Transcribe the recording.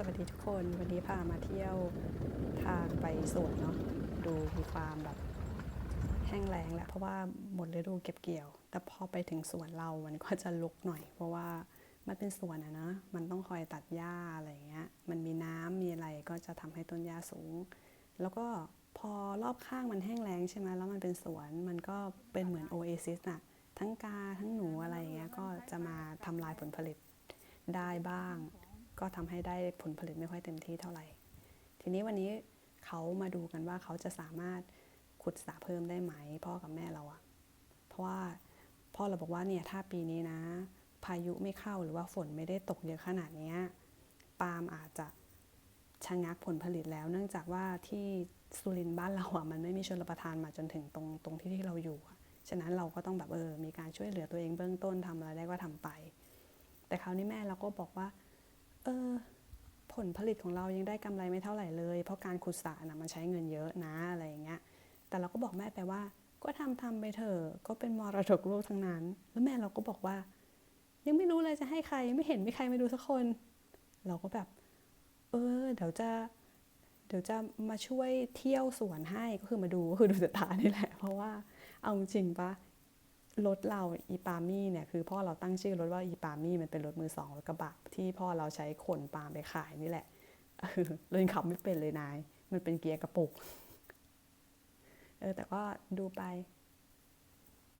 สวัสดีทุกคนวันนี้พามาเที่ยวทางไปสวนเนาะดูมีความแบบแห้งแล้งแหละเพราะว่าหมดฤดูเก็บเกี่ยว แต่พอไปถึงสวนเรามันก็จะลุกหน่อย เพราะว่ามันเป็นสวนอะนะมันต้องคอยตัดหญ้าอะไรเงี้ยมันมีน้ำมีอะไรก็จะทำให้ต้นหญ้าสูง แล้วก็พอรอบข้างมันแห้งแล้งใช่ไหมแล้วมันเป็นสวนมันก็เป็นเหมือนโอเอซิสน่ะทั้งกาทั้งหนูอะไรเงี้ยก็จะมาทำลายผลผลิตได้บ้าง ก็ทำให้ได้ผลผลิตไม่ค่อยเต็มที่เท่าไหร่ ทีนี้วันนี้เขามาดูกันว่าเขาจะสามารถขุดสระเพิ่มได้ไหมพ่อกับแม่เราอะเพราะว่าพ่อเราบอกว่าเนี่ยถ้าปีนี้นะ พายุไม่เข้าหรือว่าฝนไม่ได้ตกเยอะขนาดนี้ปาล์มอาจจะชะงักผลผลิตแล้ว เนื่องจากว่าที่สุรินทร์บ้านเราอะมันไม่มีชนประทานมาจนถึงตรงตรงที่ที่เราอยู่ฉะนั้นเราก็ต้องแบบเออมีการช่วยเหลือตัวเองเบื้องต้นทำอะไรได้ก็ทำไป แต่คราวนี้แม่เราก็บอกว่า ออผลผลิตของเรายังได้กำไรไม่เท่าไหร่เลย เพราะการขุดสระนะมันใช้เงินเยอะนะอะไรอย่างเงี้ยแต่เราก็บอกแม่ไปว่า ก็ทำทำไปเถอะก็เป็นมรดกโลกทั้งนั้น แล้วแม่เราก็บอกว่า ยังไม่รู้เลยจะให้ใครไม่เห็นมีใครมาดูสักคน เราก็แบบ เออ เดี๋ยวจะเดี๋ยวจะมาช่วยเที่ยวสวนให้ก็คือมาดูก็คือดูสตานี่แหละ เพราะว่าเอาจริงปะ รถเราอีปามี่เนี่ยคือพ่อเราตั้งชื่อรถว่าอีปามี่มันเป็นรถมือสองรถกระบะที่พ่อเราใช้ขนปาล์มไปขายนี่แหละเออเลยขับไม่เป็นเลยนาย มันเป็นเกียร์กระปุก เออแต่ก็ดูไป